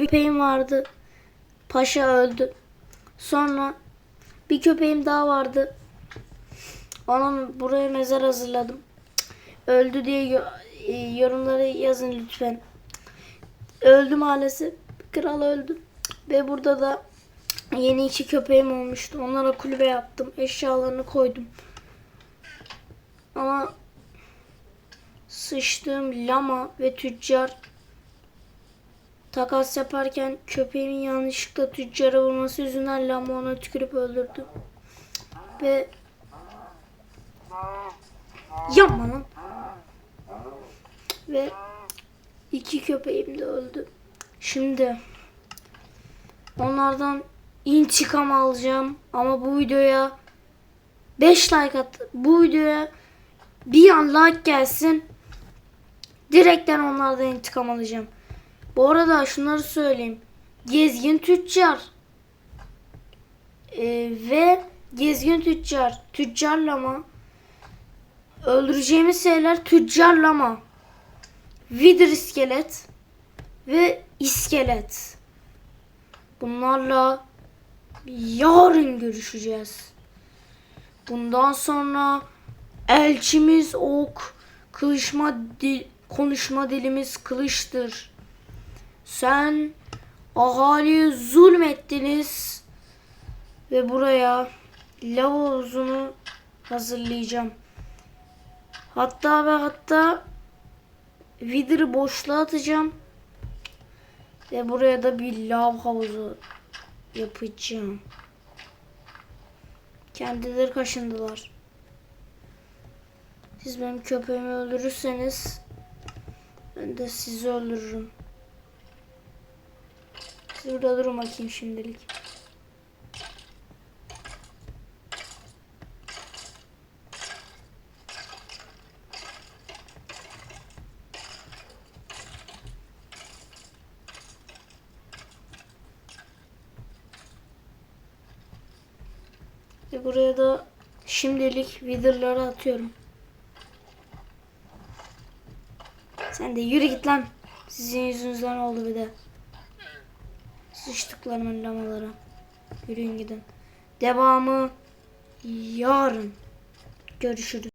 bir köpeğim vardı. Paşa öldü. Sonra bir köpeğim daha vardı. Onun buraya mezar hazırladım. Öldü diye e, yorumlara yazın lütfen. Öldü maalesef. Kral öldü. Ve burada da yeni iki köpeğim olmuştu. Onlara kulübe yaptım. Eşyalarını koydum. Ama sıçtığım lama ve tüccar takas yaparken köpeğimin yanlışlıkla tüccara vurması yüzünden lama ona tükürüp öldürdü. Ve yapma lan. Ve iki köpeğim de öldü. Şimdi onlardan intikam alacağım ama bu videoya 5 like at. Bu videoya bir an like gelsin. Direkten onlardan intikam alacağım. Bu arada şunları söyleyeyim. Gezgin tüccar Ee, ve gezgin tüccar tüccarlama öldüreceğimiz şeyler tüccarlama Wither iskelet ve iskelet. Bunlarla yarın görüşeceğiz. Bundan sonra elçimiz ok, kılıçma dil, konuşma dilimiz kılıçtır. Sen ahaliye zulmettiniz ve buraya lav havuzunu hazırlayacağım. Hatta ve hatta Wither'ı boşluğa atacağım. Ve buraya da bir lav havuzu yapacağım. Kendileri kaşındılar. Siz benim köpeğimi öldürürseniz ben de sizi öldürürüm. Siz burada durun bakayım şimdilik. Ve buraya da şimdilik wither'ları atıyorum. Sen de yürü git lan. Sizin yüzünüzden oldu bir de. Sıçtıklarımın lamaları. Yürüyün gidin. Devamı yarın. Görüşürüz.